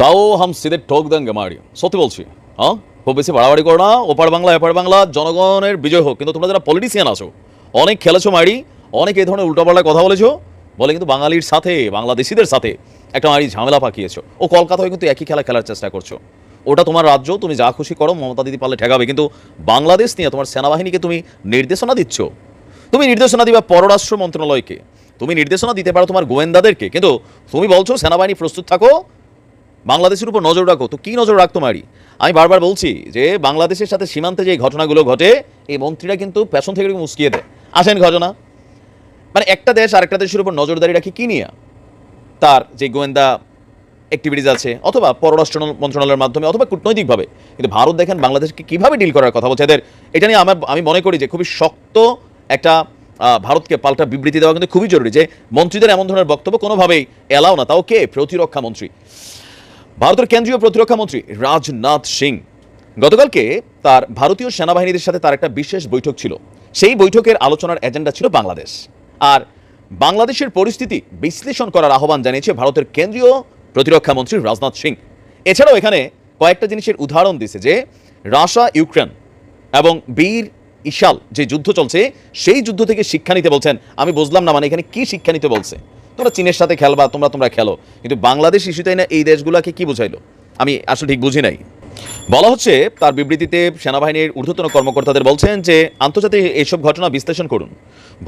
তাও হাম সিধে ঠোক দেঙ্গে মারি সত্যি বলছি হ্যাঁ খুব বেশি বাড়াবাড়ি করো না, ওপার বাংলা, এপার বাংলা, জনগণের বিজয় হোক। কিন্তু তোমরা যারা পলিটিশিয়ান আছো, অনেক খেলেছো মারি অনেক এই ধরনের উল্টাপাল্টা কথা বলেছ, বলে কিন্তু বাঙালির সাথে, বাংলাদেশিদের সাথে একটা মারি ঝামেলা পাকিয়েছো। ও কলকাতায় কিন্তু একই খেলা খেলার চেষ্টা করছ। ওটা তোমার রাজ্য, তুমি যা খুশি করো, মমতা দিদি পারলে ঠেকাবে। কিন্তু বাংলাদেশ নিয়ে তোমার সেনাবাহিনীকে তুমি নির্দেশনা দিচ্ছ? তুমি নির্দেশনা দিবা পররাষ্ট্র মন্ত্রণালয়কে। তুমি নির্দেশনা দিতে পারো তোমার গোয়েন্দাদেরকে। কিন্তু তুমি বলছো, সেনাবাহিনী প্রস্তুত থাকো বাংলাদেশের উপর নজর রাখো। তো কী নজর রাখতো মারি? আমি বারবার বলছি যে বাংলাদেশের সাথে সীমান্তে যে ঘটনাগুলো ঘটে, এই মন্ত্রীরা কিন্তু পেছন থেকে এরকম উস্কিয়ে দেয়। আসেন ঘটনা। মানে একটা দেশ আরেকটা দেশের উপর নজরদারি রাখি কি নিয়ে? তার যে গোয়েন্দা অ্যাক্টিভিটিস আছে, অথবা পররাষ্ট্র মন্ত্রণালয়ের মাধ্যমে, অথবা কূটনৈতিকভাবে। কিন্তু ভারত দেখেন বাংলাদেশকে কীভাবে ডিল করার কথা বলছে। এদের, এটা নিয়ে আমার আমি মনে করি যে খুবই শক্ত একটা ভারতকে পাল্টা বিবৃতি দেওয়া কিন্তু খুবই জরুরি যে মন্ত্রীদের এমন ধরনের বক্তব্য কোনোভাবেই এলাও না। তাও কে? প্রতিরক্ষা মন্ত্রী। ভারতের কেন্দ্রীয় প্রতিরক্ষা মন্ত্রী রাজনাথ সিং। গতকালকে তার ভারতীয় সেনাবাহিনীদের সাথে তার একটা বিশেষ বৈঠক ছিল। সেই বৈঠকের আলোচনার এজেন্ডা ছিল বাংলাদেশ। আর বাংলাদেশের পরিস্থিতি বিশ্লেষণ করার আহ্বান জানিয়েছে ভারতের কেন্দ্রীয় প্রতিরক্ষা মন্ত্রী রাজনাথ সিং। এছাড়াও এখানে কয়েকটা জিনিসের উদাহরণ দিছে যে, রাশিয়া, ইউক্রেন এবং বীর ইশাল যে যুদ্ধ চলছে, সেই যুদ্ধ থেকে শিক্ষা নিতে বলছেন। আমি বুঝলাম না মানে এখানে কি শিক্ষা নিতে বলছে। তোমরা চীনের সাথে খেলবা, তোমরা তোমরা খেলো। কিন্তু বাংলাদেশ ইস্যুতে না, এই দেশগুলোকে কি বুঝাইলো? আমি আসলে ঠিক বুঝি নাই। বলা হচ্ছে, তার বিবৃতিতে সেনাবাহিনীর ঊর্ধ্বতন কর্মকর্তাদের বলছেন যে, আন্তর্জাতিক এইসব ঘটনা বিশ্লেষণ করুন।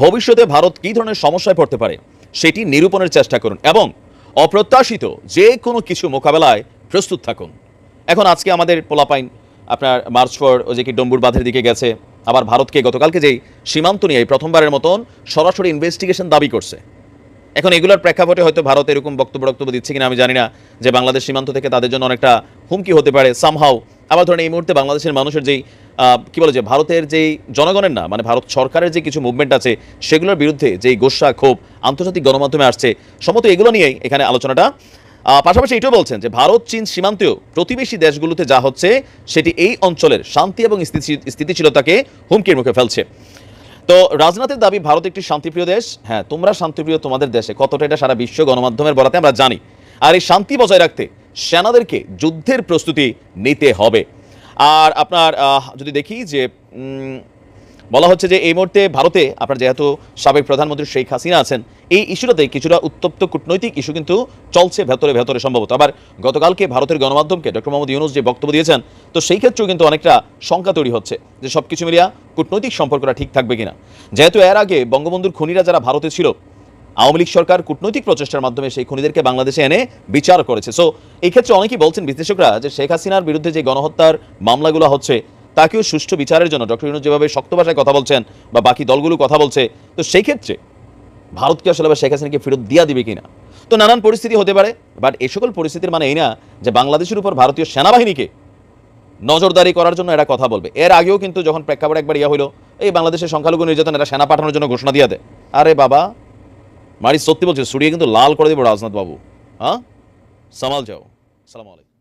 ভবিষ্যতে ভারত কী ধরনের সমস্যায় পড়তে পারে, সেটি নিরূপণের চেষ্টা করুন এবং অপ্রত্যাশিত যে কোনো কিছু মোকাবেলায় প্রস্তুত থাকুন। এখন আজকে আমাদের পোলাপাইন, আপনার মার্চ ফর যে কি ডম্বুর বাঁধের দিকে গেছে, আবার ভারতকে গতকালকে যেই সীমান্ত নিয়ে প্রথমবারের মতন সরাসরি ইনভেস্টিগেশন দাবি করছে। এখন এগুলোর প্রেক্ষাপটে হয়তো ভারত এরকম বক্তব্য বক্তব্য দিচ্ছে কিনা আমি জানি না, যে বাংলাদেশ সীমান্ত থেকে তাদের জন্য অনেকটা হুমকি হতে পারে সামহাও আবার ধরেন এই মুহূর্তে বাংলাদেশের মানুষের যেই কি বলে যে ভারতের যেই জনগণের না মানে ভারত সরকারের যে কিছু মুভমেন্ট আছে, সেগুলোর বিরুদ্ধে যেই গোসা ক্ষোভ আন্তর্জাতিক গণমাধ্যমে আসছে সম্ভবত এগুলো নিয়েই এখানে আলোচনাটা। পাশাপাশি এটাও বলছেন যে ভারত, চীন সীমান্তেও প্রতিবেশী দেশগুলোতে যা হচ্ছে, সেটি এই অঞ্চলের শান্তি এবং স্থিতি- স্থিতিশীলতাকে হুমকির মুখে ফেলছে। তো রাজনাথের দাবি, ভারত একটি শান্তিপ্রিয় দেশ। হ্যাঁ তোমরা শান্তিপ্রিয় তোমাদের দেশে। কতটা এটা সারা বিশ্ব গণমাধ্যমের বলাতে আমরা জানি। আর এই শান্তি বজায় রাখতে সেনাদেরকে যুদ্ধের প্রস্তুতি নিতে হবে। আর আপনার যদি দেখি যে বলা হচ্ছে যে এই মুহূর্তে ভারতে আপনার যেহেতু সাবেক প্রধানমন্ত্রী শেখ হাসিনা আছেন, এই ইস্যুটাতে কিছুটা উত্তপ্ত কূটনৈতিক ইস্যু কিন্তু চলছে ভেতরে ভেতরে সম্ভবত। আবার গতকালকে ভারতের গণমাধ্যমকে ডক্টর মোহাম্মদ ইউনুস যে বক্তব্য দিয়েছেন, তো সেই ক্ষেত্রেও কিন্তু অনেকটা শঙ্কা তৈরি হচ্ছে যে সব কিছু মিলিয়া কূটনৈতিক সম্পর্কটা ঠিক থাকবে কিনা। যেহেতু এর আগে বঙ্গবন্ধুর খুনিরা যারা ভারতে ছিল, আওয়ামী লীগ সরকার কূটনৈতিক প্রচেষ্টার মাধ্যমে সেই খুনিদেরকে বাংলাদেশে এনে বিচার করেছে। সো এই ক্ষেত্রে অনেকেই বলছেন, বিশ্লেষকরা, যে শেখ হাসিনার বিরুদ্ধে যে গণহত্যার মামলাগুলো হচ্ছে তাকেও সুষ্ঠু বিচারের জন্য ডক্টর ইউনুস যেভাবে শক্ত ভাষায় কথা বলছেন বা বাকি দলগুলো কথা বলছে, তো সেই ক্ষেত্রে ভারতকে আসলে আবার শেখ হাসিনাকে ফেরত দিয়া দিবে কিনা? তো নানান পরিস্থিতি হতে পারে বাট এ সকল পরিস্থিতির মানে এই না যে বাংলাদেশের উপর ভারতীয় সেনাবাহিনীকে নজরদারি করার জন্য এরা কথা বলবে। এর আগেও কিন্তু যখন প্রেক্ষাপট একবার ইয়া হলো এই বাংলাদেশের সংখ্যালঘু নির্যাতন এরা সেনা পাঠানোর জন্য ঘোষণা দিয়ে দেয়। আরে বাবা মারি সত্যি বলছে সুরিয়ে কিন্তু লাল করে দেবো রাজনাথ বাবু হ্যাঁ? সামাল যাও সালাম আলাইকুম।